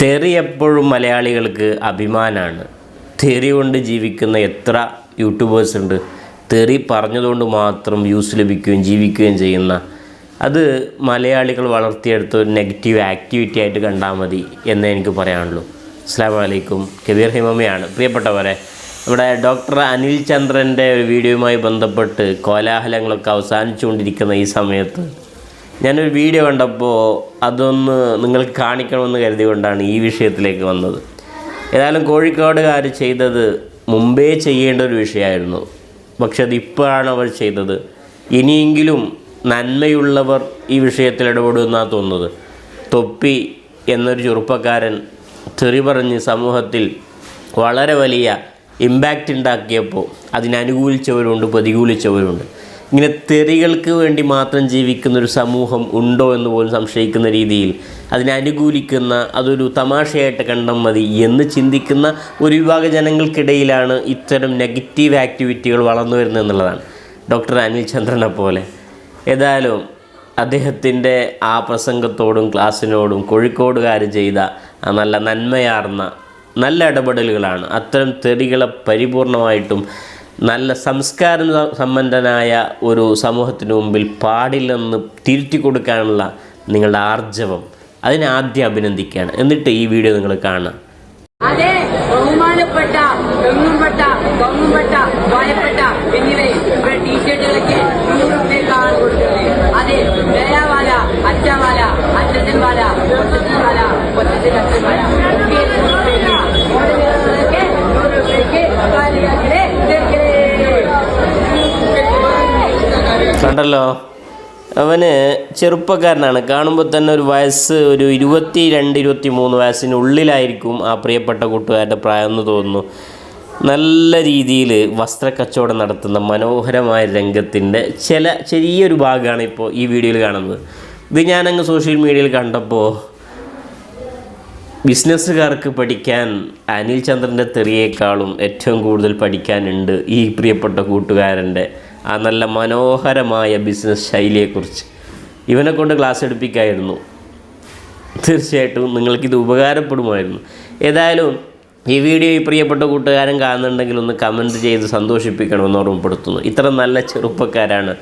തെറി എപ്പോഴും മലയാളികൾക്ക് അഭിമാനമാണ് തെറി കൊണ്ട് ജീവിക്കുന്ന എത്ര യൂട്യൂബേഴ്സ് ഉണ്ട്. തെറി പറഞ്ഞതുകൊണ്ട് മാത്രം വ്യൂസ് ലഭിക്കുകയും ജീവിക്കുകയും ചെയ്യുന്ന. അത് മലയാളികൾ വളർത്തിയെടുത്ത ഒരു നെഗറ്റീവ് ആക്ടിവിറ്റി ആയിട്ട് കണ്ടാൽ മതി എന്നേ എനിക്ക് പറയാനുള്ളൂ. അസ്സാം വലൈക്കും കബീർ ഹിമമയാണ് പ്രിയപ്പെട്ടവരെ ഇവിടെ ഡോക്ടർ അനിൽ ചന്ദ്രന്റെ ഒരു വീഡിയോയുമായി ബന്ധപ്പെട്ട് കോലാഹലങ്ങളൊക്കെ അവസാനിച്ചുകൊണ്ടിരിക്കുന്ന ഈ സമയത്ത് ഞാനൊരു വീഡിയോ കണ്ടപ്പോൾ അതൊന്ന് നിങ്ങൾക്ക് കാണിക്കണമെന്ന് കരുതിക്കൊണ്ടാണ് ഈ വിഷയത്തിലേക്ക് വന്നത്. ഏതായാലും കോഴിക്കോടുകാർ ചെയ്തത് മുമ്പേ ചെയ്യേണ്ട ഒരു വിഷയമായിരുന്നു. പക്ഷെ അത് ഇപ്പോഴാണ് അവർ ചെയ്തത്. ഇനിയെങ്കിലും നന്മയുള്ളവർ ഈ വിഷയത്തിൽ ഇടപെടുമെന്നാണ് തോന്നുന്നത്. തൊപ്പി എന്നൊരു ചെറുപ്പക്കാരൻ തെറി പറഞ്ഞ് സമൂഹത്തിൽ വളരെ വലിയ ഇമ്പാക്റ്റ് ഉണ്ടാക്കിയപ്പോൾ അതിനനുകൂലിച്ചവരുണ്ട് പ്രതികൂലിച്ചവരുണ്ട്. ഇങ്ങനെ തെറികൾക്ക് വേണ്ടി മാത്രം ജീവിക്കുന്ന ഒരു സമൂഹം ഉണ്ടോ എന്ന് പോലും സംശയിക്കുന്ന രീതിയിൽ അതിനെ അനുകൂലിക്കുന്ന അതൊരു തമാശയായിട്ട് കണ്ടാൽ മതി എന്ന് ചിന്തിക്കുന്ന ഒരു വിഭാഗ ജനങ്ങൾക്കിടയിലാണ് ഇത്തരം നെഗറ്റീവ് ആക്ടിവിറ്റികൾ വളർന്നു വരുന്നത് എന്നുള്ളതാണ്. ഡോക്ടർ അനിൽ ചന്ദ്രനെ പോലെ. ഏതായാലും അദ്ദേഹത്തിന്റെ ആ പ്രസംഗത്തോടും ക്ലാസ്സിനോടും കോഴിക്കോടുകാർ ചെയ്ത ആ നല്ല നന്മയാർന്ന നല്ല ഇടപെടലുകളാണ്. അത്തരം തെറികളെ പരിപൂർണമായിട്ടും നല്ല സംസ്കാരം സമ്പന്നനായ ഒരു സമൂഹത്തിന് മുമ്പിൽ പാടില്ലെന്ന് തിരുത്തി കൊടുക്കാനുള്ള നിങ്ങളുടെ ആർജവം. അതിനെ ആദ്യം അഭിനന്ദിക്കുകയാണ്. എന്നിട്ട് ഈ വീഡിയോ നിങ്ങൾ ഇവിടെ കണ്ടല്ലോ? അവന് ചെറുപ്പക്കാരനാണ്. കാണുമ്പോൾ തന്നെ ഒരു വയസ്സ് ഒരു ഇരുപത്തി രണ്ട് ഇരുപത്തി മൂന്ന് വയസ്സിനുള്ളിലായിരിക്കും ആ പ്രിയപ്പെട്ട കൂട്ടുകാരുടെ പ്രായം എന്ന് തോന്നുന്നു. നല്ല രീതിയിൽ വസ്ത്രക്കച്ചവടം നടത്തുന്ന മനോഹരമായ രംഗത്തിന്റെ ചില ചെറിയൊരു ഭാഗമാണ് ഇപ്പോൾ ഈ വീഡിയോയിൽ കാണുന്നത്. ഇത് ഞാനങ്ങ് സോഷ്യൽ മീഡിയയിൽ കണ്ടപ്പോൾ ബിസിനസ്സുകാർക്ക് പഠിക്കാൻ അനിൽ ചന്ദ്രന്റെ തെറിയേക്കാളും ഏറ്റവും കൂടുതൽ പഠിക്കാനുണ്ട് ഈ പ്രിയപ്പെട്ട കൂട്ടുകാരന്റെ ആ നല്ല മനോഹരമായ ബിസിനസ് ശൈലിയെക്കുറിച്ച്. ഇവനെ കൊണ്ട് ക്ലാസ് എടുപ്പിക്കായിരുന്നു. തീർച്ചയായിട്ടും നിങ്ങൾക്കിത് ഉപകാരപ്പെടുമായിരുന്നു. ഏതായാലും ഈ വീഡിയോ ഈ പ്രിയപ്പെട്ട കൂട്ടുകാരൻ കാണുന്നുണ്ടെങ്കിൽ ഒന്ന് കമന്റ് ചെയ്ത് സന്തോഷിപ്പിക്കണമെന്ന് ഓർമ്മപ്പെടുത്തുന്നു. ഇത്ര നല്ല ചെറുപ്പക്കാരാണ്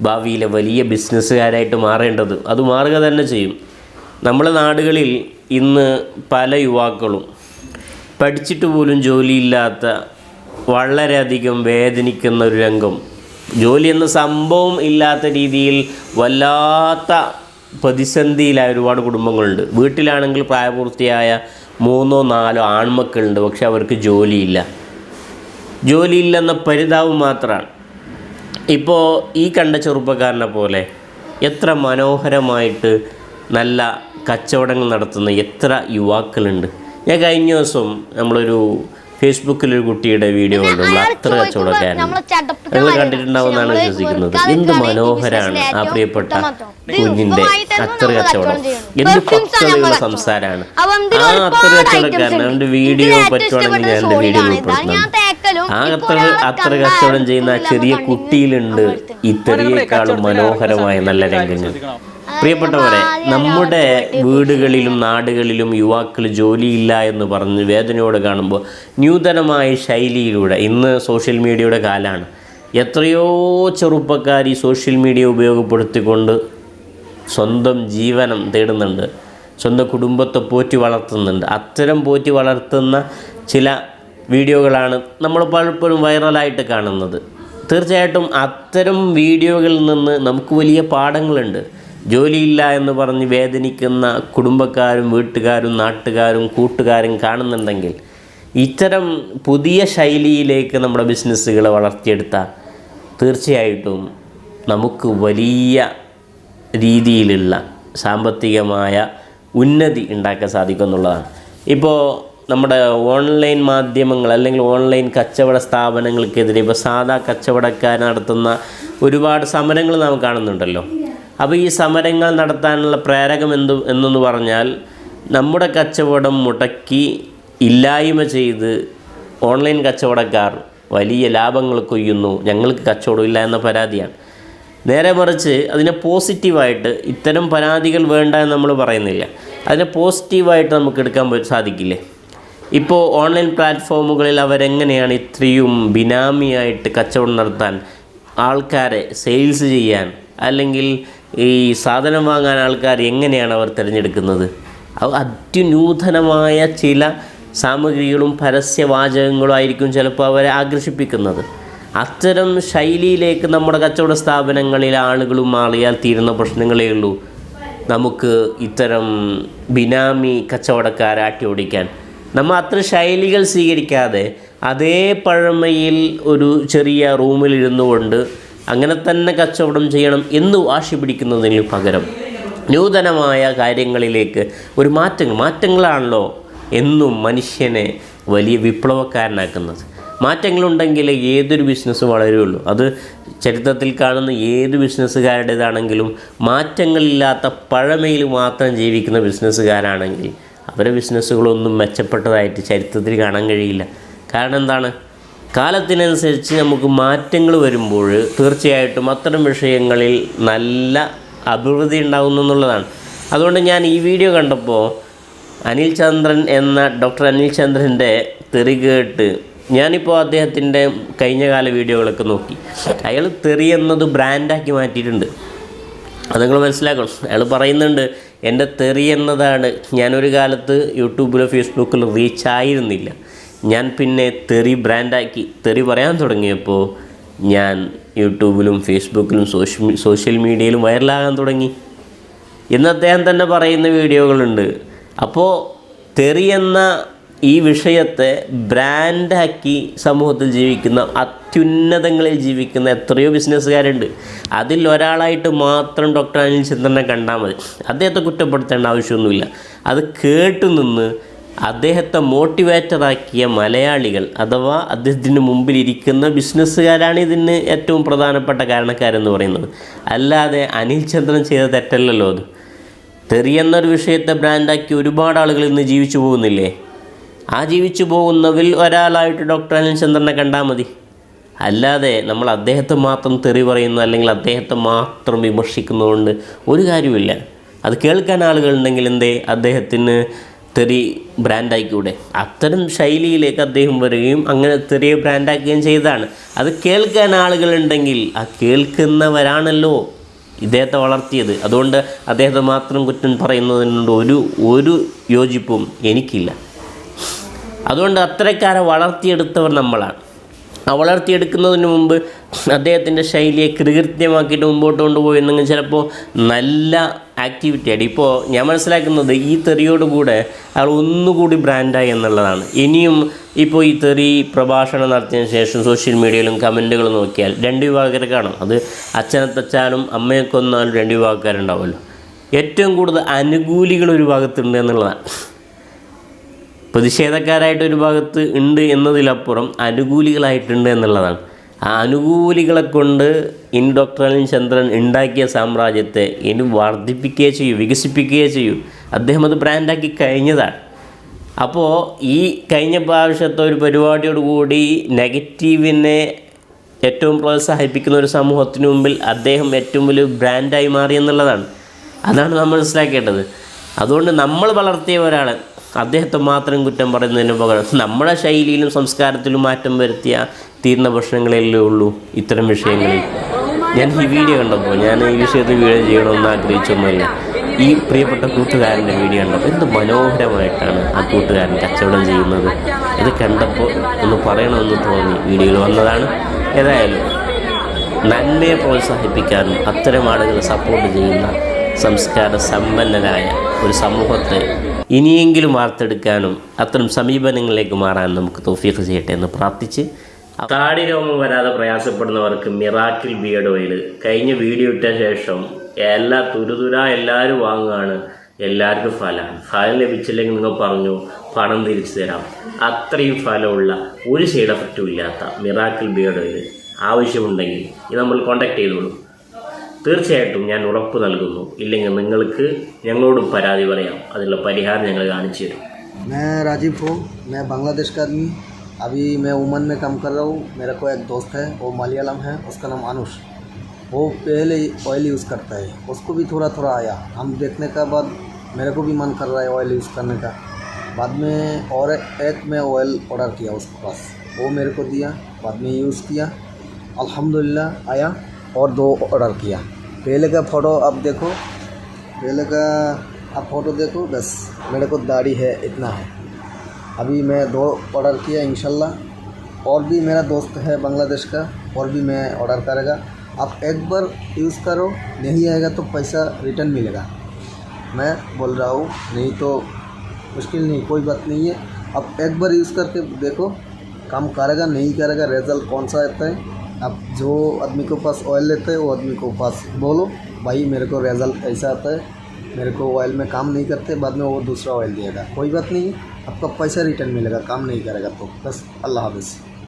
ഭാവിയിലെ വലിയ ബിസിനസ്സുകാരായിട്ട് മാറേണ്ടത്. അത് മാറുക തന്നെ ചെയ്യും. നമ്മുടെ നാടുകളിൽ ഇന്ന് പല യുവാക്കളും പഠിച്ചിട്ട് പോലും ജോലിയില്ലാത്ത വളരെയധികം വേദനിക്കുന്ന ഒരു രംഗം ജോലി എന്ന സംഭവം ഇല്ലാത്ത രീതിയിൽ വല്ലാത്ത പ്രതിസന്ധിയിലായ ഒരുപാട് കുടുംബങ്ങളുണ്ട്. വീട്ടിലാണെങ്കിൽ പ്രായപൂർത്തിയായ മൂന്നോ നാലോ ആൺമക്കളുണ്ട്. പക്ഷെ അവർക്ക് ജോലിയില്ല. ജോലിയില്ലെന്ന പരിതാപം മാത്രമാണ്. ഇപ്പോൾ ഈ കണ്ട ചെറുപ്പക്കാരനെ പോലെ എത്ര മനോഹരമായിട്ട് നല്ല കച്ചവടങ്ങൾ നടത്തുന്ന എത്ര യുവാക്കളുണ്ട്. ഞാൻ കഴിഞ്ഞ ദിവസം നമ്മളൊരു ഫേസ്ബുക്കിലൊരു കുട്ടിയുടെ വീഡിയോ കണ്ടു. അത്ര കച്ചവടക്കാരൻ. നിങ്ങൾ കണ്ടിട്ടുണ്ടാവുമെന്നാണ് വിശ്വസിക്കുന്നത് എന്ത് മനോഹരാണ് ആ പ്രിയപ്പെട്ട കുഞ്ഞിന്റെ അത്ര കച്ചവടം. എന്ത് പക്വതയുള്ള സംസാരമാണ്. ആ അത്ര കച്ചവടക്കാരൻ. അവന്റെ വീഡിയോ പറ്റുവാണെങ്കിൽ ഞാൻ എന്റെ വീഡിയോ ഉൾപ്പെടുത്തുന്നു ആ അത്ര അത്ര കച്ചവടം ചെയ്യുന്ന ആ ചെറിയ കുട്ടിയിലുണ്ട് ഇത്രയേക്കാളും മനോഹരമായ നല്ല രംഗങ്ങൾ. പ്രിയപ്പെട്ടവരെ നമ്മുടെ വീടുകളിലും നാടുകളിലും യുവാക്കൾ ജോലിയില്ല എന്ന് പറഞ്ഞ് വേദനയോടെ കാണുമ്പോൾ ന്യൂതനമായ ശൈലിയിലൂടെ ഇന്ന് സോഷ്യൽ മീഡിയയുടെ കാലമാണ് എത്രയോ ചെറുപ്പക്കാർ ഈ സോഷ്യൽ മീഡിയ ഉപയോഗപ്പെടുത്തിക്കൊണ്ട് സ്വന്തം ജീവനം തേടുന്നുണ്ട് സ്വന്തം കുടുംബത്തെ പോറ്റി വളർത്തുന്നുണ്ട്. അത്തരം പോറ്റി വളർത്തുന്ന ചില വീഡിയോകളാണ് നമ്മൾ പലപ്പോഴും വൈറലായിട്ട് കാണുന്നത്. തീർച്ചയായിട്ടും അത്തരം വീഡിയോകളിൽ നിന്ന് നമുക്ക് വലിയ പാഠങ്ങളുണ്ട്. ജോലിയില്ല എന്ന് പറഞ്ഞ് വേദനിക്കുന്ന കുടുംബക്കാരും വീട്ടുകാരും നാട്ടുകാരും കൂട്ടുകാരും കാണുന്നുണ്ടെങ്കിൽ ഇത്തരം പുതിയ ശൈലിയിലേക്ക് നമ്മുടെ ബിസിനസ്സുകളെ വളർത്തിയെടുത്താൽ തീർച്ചയായിട്ടും നമുക്ക് വലിയ രീതിയിലുള്ള സാമ്പത്തികമായ ഉന്നതി ഉണ്ടാക്കാൻ സാധിക്കും എന്നുള്ളതാണ്. ഇപ്പോൾ നമ്മുടെ ഓൺലൈൻ മാധ്യമങ്ങൾ അല്ലെങ്കിൽ ഓൺലൈൻ കച്ചവട സ്ഥാപനങ്ങൾക്കെതിരെ ഇപ്പോൾ സാധാ കച്ചവടക്കാർ നടത്തുന്ന ഒരുപാട് സമരങ്ങൾ നാം കാണുന്നുണ്ടല്ലോ. അപ്പോൾ ഈ സമരങ്ങൾ നടത്താനുള്ള പ്രേരകം എന്ത് എന്നെന്ന് പറഞ്ഞാൽ നമ്മുടെ കച്ചവടം മുടക്കി ഇല്ലായ്മ ചെയ്ത് ഓൺലൈൻ കച്ചവടക്കാർ വലിയ ലാഭങ്ങൾ കൊയ്യുന്നു ഞങ്ങൾക്ക് കച്ചവടമില്ല എന്ന പരാതിയാണ്. നേരെ മറിച്ച് അതിനെ പോസിറ്റീവായിട്ട് ഇത്തരം പരാതികൾ വേണ്ട എന്ന് നമ്മൾ പറയുന്നില്ല. അതിനെ പോസിറ്റീവായിട്ട് നമുക്ക് എടുക്കാൻ സാധിക്കില്ലേ? ഇപ്പോൾ ഓൺലൈൻ പ്ലാറ്റ്ഫോമുകളിൽ അവരെങ്ങനെയാണ് ഇത്രയും ബിനാമിയായിട്ട് കച്ചവടം നടത്താൻ ആൾക്കാരെ സെയിൽസ് ചെയ്യാൻ അല്ലെങ്കിൽ ഈ സാധനം വാങ്ങാൻ ആൾക്കാർ എങ്ങനെയാണ് അവർ തിരഞ്ഞെടുക്കുന്നത്? അത് അത്യുനൂതനമായ ചില സാമഗ്രികളും പരസ്യവാചകങ്ങളും ആയിരിക്കും ചിലപ്പോൾ അവരെ ആകർഷിപ്പിക്കുന്നത്. അത്തരം ശൈലിയിലേക്ക് നമ്മുടെ കച്ചവട സ്ഥാപനങ്ങളിൽ ആളുകൾ മാറിയാൽ തീരുന്ന പ്രശ്നങ്ങളേ ഉള്ളൂ. നമുക്ക് ഇത്തരം ബിനാമി കച്ചവടക്കാരെ ആട്ടി ഓടിക്കാൻ. നമ്മൾ അത്ര ശൈലികൾ സ്വീകരിക്കാതെ അതേ പഴമയിൽ ഒരു ചെറിയ റൂമിലിരുന്നു കൊണ്ട് അങ്ങനെ തന്നെ കച്ചവടം ചെയ്യണം എന്ന് വാശി പിടിക്കുന്നതിന് പകരം നൂതനമായ കാര്യങ്ങളിലേക്ക് ഒരു മാറ്റങ്ങൾ മാറ്റങ്ങളാണല്ലോ എന്നും മനുഷ്യനെ വലിയ വിപ്ലവക്കാരനാക്കുന്നത്. മാറ്റങ്ങളുണ്ടെങ്കിൽ ഏതൊരു ബിസിനസ് വളരുള്ളൂ അത് ചരിത്രത്തിൽ കാണുന്ന ഏത് ബിസിനസ്സുകാരുടേതാണെങ്കിലും മാറ്റങ്ങളില്ലാത്ത പഴമയിൽ മാത്രം ജീവിക്കുന്ന ബിസിനസ്സുകാരാണെങ്കിൽ അവരുടെ ബിസിനസ്സുകളൊന്നും മെച്ചപ്പെട്ടതായിട്ട് ചരിത്രത്തിൽ കാണാൻ കഴിയില്ല. കാരണം എന്താണ്? കാലത്തിനനുസരിച്ച് നമുക്ക് മാറ്റങ്ങൾ വരുമ്പോൾ തീർച്ചയായിട്ടും അത്തരം വിഷയങ്ങളിൽ നല്ല അഭിവൃദ്ധി ഉണ്ടാകുന്നു എന്നുള്ളതാണ്. അതുകൊണ്ട് ഞാൻ ഈ വീഡിയോ കണ്ടപ്പോൾ അനിൽ ചന്ദ്രൻ എന്ന ഡോക്ടർ അനിൽ ചന്ദ്രന്റെ തെറി കേട്ട് ഞാനിപ്പോൾ അദ്ദേഹത്തിന്റെ കഴിഞ്ഞകാല വീഡിയോകളൊക്കെ നോക്കി. അയാൾ തെറി എന്നത് ബ്രാൻഡാക്കി മാറ്റിയിട്ടുണ്ട്. അത് നിങ്ങൾ മനസ്സിലാക്കണം. അയാൾ പറയുന്നുണ്ട് എന്റെ തെറി എന്നതാണ്. ഞാനൊരു കാലത്ത് യൂട്യൂബിലോ ഫേസ്ബുക്കിലോ റീച്ച് ആയിരുന്നില്ല. ഞാൻ പിന്നെ തെറി ബ്രാൻഡാക്കി തെറി പറയാൻ തുടങ്ങിയപ്പോൾ ഞാൻ യൂട്യൂബിലും ഫേസ്ബുക്കിലും സോഷ്യൽ സോഷ്യൽ മീഡിയയിലും വൈറലാകാൻ തുടങ്ങി. എന്ന് അദ്ദേഹം തന്നെ പറയുന്ന വീഡിയോകളുണ്ട്. അപ്പോൾ തെറി എന്ന ഈ വിഷയത്തെ ബ്രാൻഡാക്കി സമൂഹത്തിൽ ജീവിക്കുന്ന അത്യുന്നതങ്ങളിൽ ജീവിക്കുന്ന എത്രയോ ബിസിനസ്സുകാരുണ്ട് അതിൽ ഒരാളായിട്ട് മാത്രം ഡോക്ടർ അനിൽ ചന്ദ്രനെ കണ്ടാൽ മതി. അദ്ദേഹത്തെ കുറ്റപ്പെടുത്തേണ്ട ആവശ്യമൊന്നുമില്ല. അത് കേട്ടു നിന്ന് അദ്ദേഹത്തെ മോട്ടിവേറ്ററാക്കിയ മലയാളികൾ അഥവാ അദ്ദേഹത്തിന് മുമ്പിൽ ഇരിക്കുന്ന ബിസിനസ്സുകാരാണ് ഇതിന് ഏറ്റവും പ്രധാനപ്പെട്ട കാരണക്കാരെന്ന് പറയുന്നത്. അല്ലാതെ അനിൽ ചന്ദ്രൻ ചെയ്ത തെറ്റല്ലല്ലോ അത്. തെറിയെന്നൊരു വിഷയത്തെ ബ്രാൻഡാക്കി ഒരുപാട് ആളുകൾ ഇന്ന് ജീവിച്ചു പോകുന്നില്ലേ? ആ ജീവിച്ചു പോകുന്നവിൽ ഒരാളായിട്ട് ഡോക്ടർ അനിൽ ചന്ദ്രനെ കണ്ടാൽ മതി. അല്ലാതെ നമ്മൾ അദ്ദേഹത്തെ മാത്രം തെറി പറയുന്നു അല്ലെങ്കിൽ അദ്ദേഹത്തെ മാത്രം വിമർശിക്കുന്നതുകൊണ്ട് ഒരു കാര്യമില്ല അത് കേൾക്കാൻ ആളുകളുണ്ടെങ്കിൽ എന്തേ? അദ്ദേഹത്തിന് തെറി ബ്രാൻഡായിക്കൂടെ അത്തരം ശൈലിയിലേക്ക് അദ്ദേഹം വരികയും അങ്ങനെ തെറിയെ ബ്രാൻഡാക്കുകയും ചെയ്തതാണ്. അത് കേൾക്കാൻ ആളുകളുണ്ടെങ്കിൽ ആ കേൾക്കുന്നവരാണല്ലോ ഇദ്ദേഹത്തെ വളർത്തിയത്. അതുകൊണ്ട് അദ്ദേഹത്തെ മാത്രം കുറ്റം പറയുന്നതിനോട് ഒരു ഒരു യോജിപ്പും എനിക്കില്ല. അതുകൊണ്ട് അത്തരക്കാരെ വളർത്തിയെടുത്തവർ നമ്മളാണ്. ആ വളർത്തിയെടുക്കുന്നതിന് മുമ്പ് അദ്ദേഹത്തിന്റെ ശൈലിയെ കൃകൃത്യമാക്കിയിട്ട് മുമ്പോട്ട് കൊണ്ടുപോയിരുന്നെങ്കിൽ ചിലപ്പോൾ നല്ല ആക്ടിവിറ്റി ആയിട്ട്. ഇപ്പോൾ ഞാൻ മനസ്സിലാക്കുന്നത് ഈ തെറിയോട് കൂടെ അയാൾ ഒന്നുകൂടി ബ്രാൻഡായി എന്നുള്ളതാണ്. ഇനിയും ഇപ്പോൾ ഈ തെറി പ്രഭാഷണം നടത്തിയതിന് ശേഷം സോഷ്യൽ മീഡിയയിലും കമന്റുകൾ നോക്കിയാൽ രണ്ട് വിഭാഗക്കാരെ കാണും. അത് അച്ഛനെ തച്ചാലും കൊന്നാലും രണ്ട് വിഭാഗക്കാരുണ്ടാവുമല്ലോ. ഏറ്റവും കൂടുതൽ അനുകൂലികൾ ഒരു ഭാഗത്തുണ്ട് എന്നുള്ളതാണ്. പ്രതിഷേധക്കാരായിട്ട് ഒരു ഭാഗത്ത് ഉണ്ട് എന്നതിലപ്പുറം അനുകൂലികളായിട്ടുണ്ട് എന്നുള്ളതാണ്. ആ അനുകൂലികളെ കൊണ്ട് അനിൽ ചന്ദ്രൻ ഉണ്ടാക്കിയ സാമ്രാജ്യത്തെ ഇനി വർദ്ധിപ്പിക്കുകയോ ചെയ്യൂ വികസിപ്പിക്കുകയോ ചെയ്യൂ. അദ്ദേഹം അത് ബ്രാൻഡാക്കി കഴിഞ്ഞതാണ്. അപ്പോൾ ഈ കഴിഞ്ഞ പ്രാവശ്യത്തെ ഒരു പരിപാടിയോടുകൂടി നെഗറ്റീവിനെ ഏറ്റവും പ്രോത്സാഹിപ്പിക്കുന്ന ഒരു സമൂഹത്തിന് മുമ്പിൽ അദ്ദേഹം ഏറ്റവും വലിയ ബ്രാൻഡായി മാറി എന്നുള്ളതാണ്. അതാണ് നമ്മൾ മനസ്സിലാക്കേണ്ടത്. അതുകൊണ്ട് നമ്മൾ വളർത്തിയ ഒരാളെ അദ്ദേഹത്തെ മാത്രം കുറ്റം പറയുന്നതിന് പകരം നമ്മുടെ ശൈലിയിലും സംസ്കാരത്തിലും മാറ്റം വരുത്തിയ തീർന്ന പ്രശ്നങ്ങളല്ലേ ഉള്ളൂ ഇത്തരം വിഷയങ്ങളിൽ. ഞാൻ ഈ വീഡിയോ കണ്ടപ്പോൾ ഞാൻ ഈ വിഷയത്തിൽ വീഡിയോ ചെയ്യണമെന്ന് ആഗ്രഹിച്ചൊന്നുമില്ല. ഈ പ്രിയപ്പെട്ട കൂട്ടുകാരന്റെ വീഡിയോ കണ്ടപ്പോൾ എന്ത് മനോഹരമായിട്ടാണ് ആ കൂട്ടുകാരൻ കച്ചവടം ചെയ്യുന്നത്. ഇത് കണ്ടപ്പോൾ ഒന്ന് പറയണമെന്ന് തോന്നി വീഡിയോയിൽ വന്നതാണ്. ഏതായാലും നന്മയെ പ്രോത്സാഹിപ്പിക്കാനും അത്തരം ആളുകളെ സപ്പോർട്ട് ചെയ്യുന്ന സംസ്കാര സമ്പന്നരായ ഒരു സമൂഹത്തെ ഇനിയെങ്കിലും വാർത്തെടുക്കാനും അത്തരം സമീപനങ്ങളിലേക്ക് മാറാൻ നമുക്ക് തോഫീക്ക് ചെയ്യട്ടെ എന്ന് പ്രാർത്ഥിച്ച് താടി രോമം വരാതെ പ്രയാസപ്പെടുന്നവർക്ക് മിറാക്കിൾ ബിയഡ് ഓയിൽ. കഴിഞ്ഞ വീഡിയോ ഇട്ട ശേഷം എല്ലാ തുരുതുര എല്ലാവരും വാങ്ങുകയാണ്. എല്ലാവർക്കും ഫലമാണ് ഫലം ലഭിച്ചില്ലെങ്കിൽ നിങ്ങൾ പറഞ്ഞു പണം തിരിച്ചു തരാം. അത്രയും ഫലമുള്ള ഒരു സൈഡ് എഫക്റ്റും ഇല്ലാത്ത മിറാക്കിൾ ബിയഡ് ഓയിൽ ആവശ്യമുണ്ടെങ്കിൽ ഇത് നമ്മൾ കോൺടാക്ട് ചെയ്തോളൂ. തീർച്ചയായിട്ടും ഞാൻ ഉറപ്പ് നൽകുന്നു ഇല്ലെങ്കിൽ നിങ്ങൾക്ക് ഞങ്ങളോടും പരാതി പറയാം അതിനുള്ള പരിഹാരം ഞങ്ങൾ കാണിച്ചു തരും मैं राजीव हूँ मैं बांग्लादेश का आदमी अभी मैं उमन में काम कर रहा हूँ मेरा को एक दोस्त है वो मलयालम है उसका नाम अनुष वो पहले ऑयल यूज़ करता है उसको भी थोड़ा थोड़ा आया हम देखने के बाद मेरे को भी मन कर रहा है ऑयल यूज़ करने का बाद में और एक मैं ऑयल ऑर्डर किया उसके पास वो मेरे को दिया बाद में यूज़ किया अल्हम्दुलिल्लाह आया और दो ऑर्डर किया। पहले का फ़ोटो अब देखो। पहले का अब फ़ोटो देखो, बस। मेरे को दाढ़ी है, इतना है। अभी मैं दो ऑर्डर किया, इंशाल्लाह। और भी मेरा दोस्त है बांग्लादेश का, और भी मैं ऑर्डर करेगा। आप एक बार यूज़ करो, नहीं आएगा तो पैसा रिटर्न मिलेगा। मैं बोल रहा हूँ, नहीं तो मुश्किल नहीं, कोई बात नहीं है। आप एक बार यूज़ करके देखो, काम करेगा, नहीं करेगा रिज़ल्ट कौन सा आता है। आप जो आदमी के पास ऑयल लेते हैं, वो आदमी को पास बोलो, भाई, मेरे को रिज़ल्ट ऐसा आता है, मेरे को ऑयल में काम नहीं करते, बाद में वो दूसरा ऑयल देगा। कोई बात नहीं, आपका पैसा रिटर्न मिलेगा, काम नहीं करेगा तो। बस, अल्लाह हाफिज़।